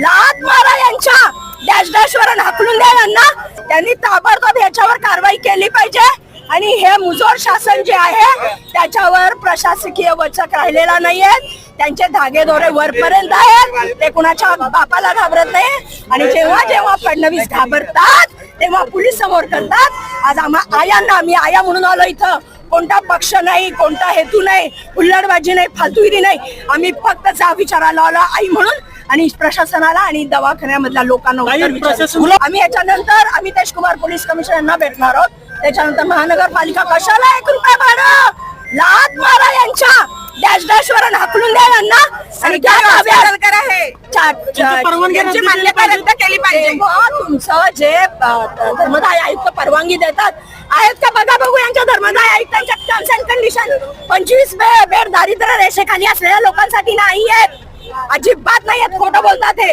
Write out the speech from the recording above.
लात मारा यांच्या. डॅश डॅश वर हाकलून द्या यांना. त्यांनी ताबडतोब याच्यावर कारवाई केली पाहिजे. आणि हे मुजोर शासन जे आहे त्याच्यावर प्रशासकीय वचक राहिलेला नाहीये. त्यांचे धागे दोरे वरपर्यंत आहेत. ते कुणाच्या बापाला घाबरत नाही. आणि जेव्हा जेव्हा फडणवीस घाबरतात तेव्हा पोलीस समोर करतात. आज आम्हा आयांना आम्ही आया म्हणून आलो इथं. कोणता पक्ष नाही कोणता हेतू नाही उल्लडबाजी नाही फालतुगिरी नाही. आम्ही फक्त जा विचारायला आलो आई म्हणून. आणि प्रशासनाला आणि दवाखान्यामधल्या लोकांना उत्तर आम्ही याच्यानंतर आम्ही तेज कुमार पोलीस कमिशनर यांना भेटणार आहोत. त्याच्यानंतर महानगरपालिका कशाला एक रुपये भाडं लात मारा यांच्या. डॅश डॅश वर हाकलून द्या यांना. आणि त्या चा- चा- परवानगी यांची केली मान्यता पाहिजे. रद्द केली पाहिजे. तेव्हा तुमचं जे अ, धर्मदाय आयुक्त परवानगी देतात आहेत का? बघा बघू यांच्या धर्मदाय आयुक्तांच्या टर्म्स अँड कंडिशन पंचवीस बे- बेड दारिद्र्य रेषेखाली असलेल्या लोकांसाठी नाही आहेत अजिबात नाही आहेत खोटं बोलतात हे.